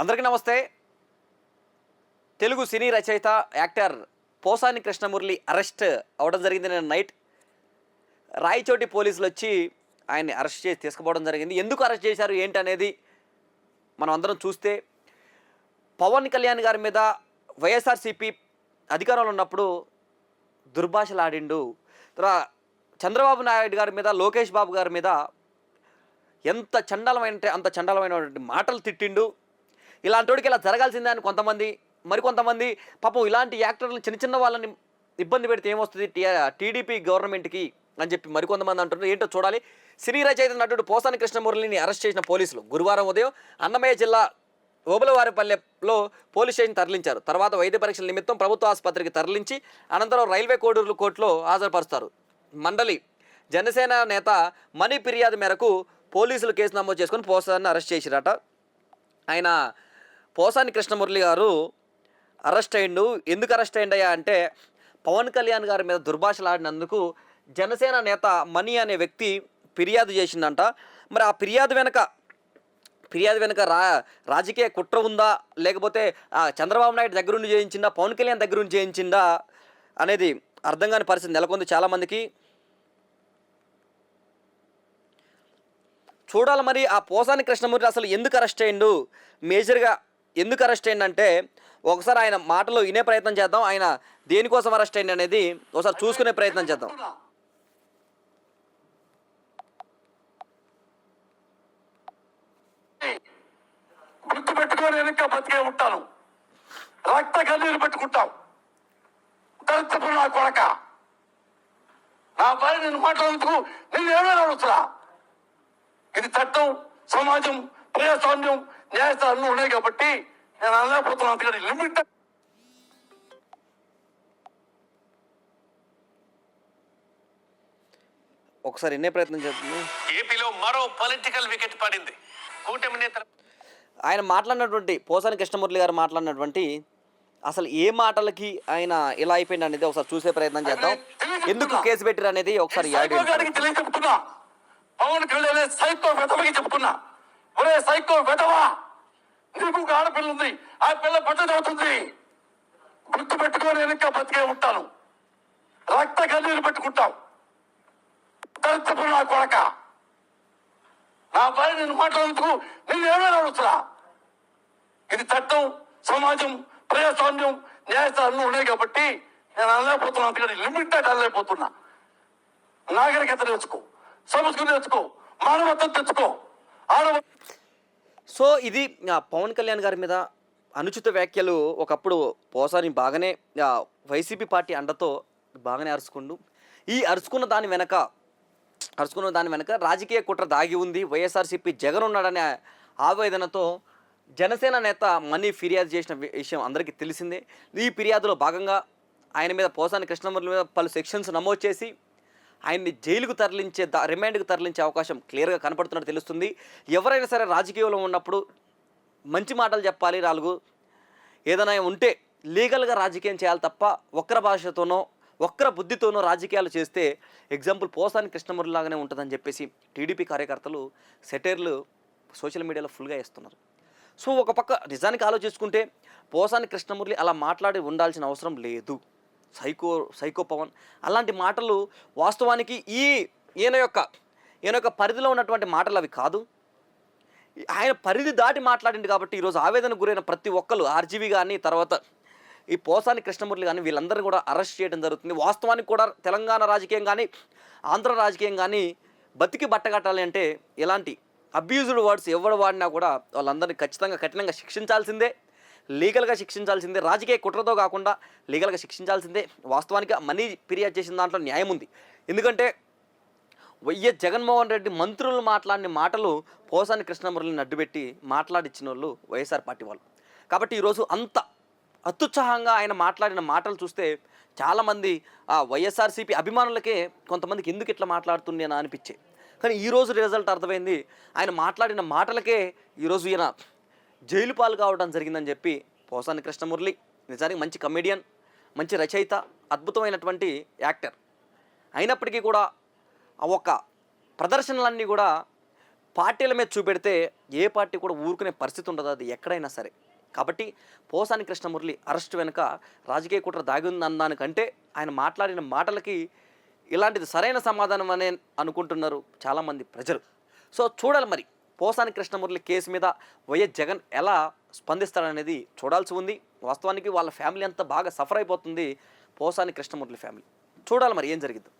అందరికీ నమస్తే. తెలుగు సినీ రచయిత యాక్టర్ పోసాని కృష్ణమురళి అరెస్ట్ అవడం జరిగింది నిన్న నైట్. రాయచోటి పోలీసులు వచ్చి ఆయన్ని అరెస్ట్ చేసి తీసుకుపోవడం జరిగింది. ఎందుకు అరెస్ట్ చేశారు ఏంటి అనేది మనం అందరం చూస్తే. పవన్ కళ్యాణ్ గారి మీద వైఎస్ఆర్సీపీ అధికారంలో ఉన్నప్పుడు దుర్భాషలు ఆడిండు. తర్వాత చంద్రబాబు నాయుడు గారి మీద లోకేష్ బాబు గారి మీద ఎంత చండాలమైన అంత చండాలమైనటువంటి మాటలు తిట్టిండు. ఇలాంటివాడికి ఇలా జరగాల్సిందే అని కొంతమంది మరికొంతమంది పాపం ఇలాంటి యాక్టర్లు చిన్న చిన్న వాళ్ళని ఇబ్బంది పెడితే ఏమొస్తుంది? టీ టీడీపీ గవర్నమెంట్కి అని చెప్పి మరికొంతమంది అంటున్నారు. ఏంటో చూడాలి. సినీ రచయిత నటుడు పోసాని కృష్ణమురళిని అరెస్ట్ చేసిన పోలీసులు గురువారం ఉదయం అన్నమయ్య జిల్లా ఓబలవారిపల్లెలో పోలీస్ స్టేషన్ తరలించారు. తర్వాత వైద్య పరీక్షల నిమిత్తం ప్రభుత్వ ఆసుపత్రికి తరలించి అనంతరం రైల్వే కోడూరు కోర్టులో హాజరుపరుస్తారు. మండలి జనసేన నేత మనీ ఫిర్యాదు మేరకు పోలీసులు కేసు నమోదు చేసుకుని పోసాన్ని అరెస్ట్ చేసిరట. ఆయన పోసాని కృష్ణమురళి గారు అరెస్ట్ అయిండు ఎందుకు అరెస్ట్ అయ్యిండయా అంటే పవన్ కళ్యాణ్ గారి మీద దుర్భాషలాడినందుకు జనసేన నేత మణి అనే వ్యక్తి ఫిర్యాదు చేసిందంట. మరి ఆ ఫిర్యాదు వెనక ఫిర్యాదు వెనుక రా రాజకీయ కుట్ర ఉందా? లేకపోతే ఆ చంద్రబాబు నాయుడు దగ్గర నుండి చేయించిందా? పవన్ కళ్యాణ్ దగ్గర నుండి చేయించిందా? అనేది అర్థం కాని పరిస్థితి నెలకొంది చాలామందికి. చూడాలి మరి ఆ పోసాని కృష్ణమూర్తి అసలు ఎందుకు అరెస్ట్ అయ్యిండు? మేజర్గా ఎందుకు అరెస్ట్ అయిందంటే ఒకసారి ఆయన మాటలు వినే ప్రయత్నం చేద్దాం ఆయన దేనికోసం అరెస్ట్ అయింది అనేది ఒకసారి చూసుకునే ప్రయత్నం చేద్దాం. గుర్తు పెట్టుకొని వెనక బతికే ఉంటాను. రక్త కన్నీరు పెట్టుకుంటాం. దరిద్రపు నా కొడక. నా భార్య నేను మాట్లాడుతూ నేను ఏమైనా అడుగుతున్నా? ఇది చట్టం సమాజం ప్రజాస్వామ్యం న్యాయస్థానాలు ఉన్నాయి కాబట్టి నేను అనలేకపోతున్నాను అందుకని లిమిట్. ఒకసారి వినే ప్రయత్నం చేద్దాం ఏపీలో మరో పొలిటికల్ వికెట్ పడింది. కూటమి నేత ఆయన మాట్లాడినటువంటి పోసాని కృష్ణమూర్తి గారు మాట్లాడినటువంటి అసలు ఏ మాటలకి ఆయన ఇలా అయిపోయింది అనేది ఒకసారి చూసే ప్రయత్నం చేద్దాం. ఎందుకు కేసు పెట్టారు అనేది ఒకసారి చెప్తున్నా పవన్ కళ్యాణ్ సైకో చెప్తున్నా. ఒరే సైకో వెదవా నీకు ఒక ఆడపిల్ల ఉంది ఆ పిల్ల పట్టది చదువుతుంది. గుర్తు పెట్టుకొని వెనక బతికే ఉంటాను. రక్త కన్నీరు పెట్టుకుంటాం తరచపు నా కొడక. నా భార్య నేను మాట్లాడేందుకు నేను ఏమైనా అడుగుతున్నా ఇది చట్టం సమాజం ప్రజాస్వామ్యం న్యాయస్థానం ఉన్నాయి కాబట్టి నేను అనలేకపోతున్నా. అందుకని లిమిటెడ్ అనలేకపోతున్నా. నాగరికత నేర్చుకో. సంస్కృతి నేర్చుకో. మానవత్వం తెచ్చుకో. సో ఇది పవన్ కళ్యాణ్ గారి మీద అనుచిత వ్యాఖ్యలు ఒకప్పుడు పోసాని బాగానే వైసీపీ పార్టీ అండతో బాగానే అరుచుకుండు ఈ అరుచుకున్న దాని వెనక అరుచుకున్న దాని వెనక రాజకీయ కుట్ర దాగి ఉంది. వైఎస్ఆర్సీపీ జగన్ ఉన్నాడనే ఆవేదనతో జనసేన నేత మనీ ఫిర్యాదు చేసిన విషయం అందరికీ తెలిసిందే. ఈ ఫిర్యాదులో భాగంగా ఆయన మీద పోసాని కృష్ణమూర్తి మీద పలు సెక్షన్స్ నమోదు చేసి ఆయన్ని జైలుకు తరలించే దా రిమాండ్కు తరలించే అవకాశం క్లియర్గా కనపడుతున్నట్టు తెలుస్తుంది. ఎవరైనా సరే రాజకీయంలో ఉన్నప్పుడు మంచి మాటలు చెప్పాలి నాలుగు. ఏదైనా ఉంటే లీగల్గా రాజకీయం చేయాలి తప్ప వక్ర భాషతోనో వక్ర బుద్ధితోనో రాజకీయాలు చేస్తే ఎగ్జాంపుల్ పోసాని కృష్ణమురళి లాగానే ఉంటుందని చెప్పేసి టీడీపీ కార్యకర్తలు సెటైర్లు సోషల్ మీడియాలో ఫుల్గా వేస్తున్నారు. సో ఒక పక్క నిజానికి ఆలోచించుకుంటే పోసాని కృష్ణమురళి అలా మాట్లాడి ఉండాల్సిన అవసరం లేదు. Psycho psycho Pawan. అలాంటి మాటలు వాస్తవానికి ఈ ఈయన యొక్క ఈయన యొక్క పరిధిలో ఉన్నటువంటి మాటలు అవి కాదు. ఆయన పరిధి దాటి మాట్లాడింది కాబట్టి ఈరోజు ఆవేదన గురైన ప్రతి ఒక్కరు ఆర్జీవి కానీ తర్వాత ఈ పోసాని కృష్ణమూర్తి కానీ వీళ్ళందరినీ కూడా అరెస్ట్ చేయడం జరుగుతుంది. వాస్తవానికి కూడా తెలంగాణ రాజకీయం కానీ ఆంధ్ర రాజకీయం కానీ బతికి బట్టగట్టాలి అంటే ఎలాంటి అబ్యూజ్డ్ వర్డ్స్ ఎవరు వాడినా కూడా వాళ్ళందరినీ ఖచ్చితంగా కఠినంగా శిక్షించాల్సిందే. లీగల్గా శిక్షించాల్సిందే. రాజకీయ కుట్రతో కాకుండా లీగల్గా శిక్షించాల్సిందే. వాస్తవానికి మనీ ఫిర్యాదు చేసిన దాంట్లో న్యాయం ఉంది. ఎందుకంటే వైఎస్ జగన్మోహన్ రెడ్డి మంత్రులు మాట్లాడిన మాటలు పోసాని కృష్ణమురళిని అడ్డుపెట్టి మాట్లాడిచ్చిన వాళ్ళు వైఎస్ఆర్ పార్టీ వాళ్ళు. కాబట్టి ఈరోజు అంత అత్యుత్సాహంగా ఆయన మాట్లాడిన మాటలు చూస్తే చాలామంది ఆ వైఎస్ఆర్సీపీ అభిమానులకే కొంతమందికి ఎందుకు ఇట్లా మాట్లాడుతుంది అనిపించే. కానీ ఈరోజు రిజల్ట్ అర్థమైంది. ఆయన మాట్లాడిన మాటలకే ఈరోజు ఈయన జైలు పాలు కావడం జరిగిందని చెప్పి పోసాని కృష్ణమురళి నిజానికి మంచి కమెడియన్ మంచి రచయిత అద్భుతమైనటువంటి యాక్టర్. అయినప్పటికీ కూడా ఆ ఒక్క ప్రదర్శనలన్నీ కూడా పార్టీల మీద చూపెడితే ఏ పార్టీ కూడా ఊరుకునే పరిస్థితి ఉండదు అది ఎక్కడైనా సరే. కాబట్టి పోసాని కృష్ణమురళి అరెస్ట్ వెనుక రాజకీయ కుట్ర దాగి ఉందన్నానికంటే ఆయన మాట్లాడిన మాటలకి ఇలాంటిది సరైన సమాధానం అనే అనుకుంటున్నారు చాలామంది ప్రజలు. సో చూడాలి మరి. పోసాని కృష్ణమురళి కేసు మీద వైఎస్ జగన్ ఎలా స్పందిస్తాడనేది చూడాల్సి ఉంది. వాస్తవానికి వాళ్ళ ఫ్యామిలీ అంతా బాగా సఫర్ అయిపోతుంది పోసాని కృష్ణమురళి ఫ్యామిలీ. చూడాలి మరి ఏం జరిగింది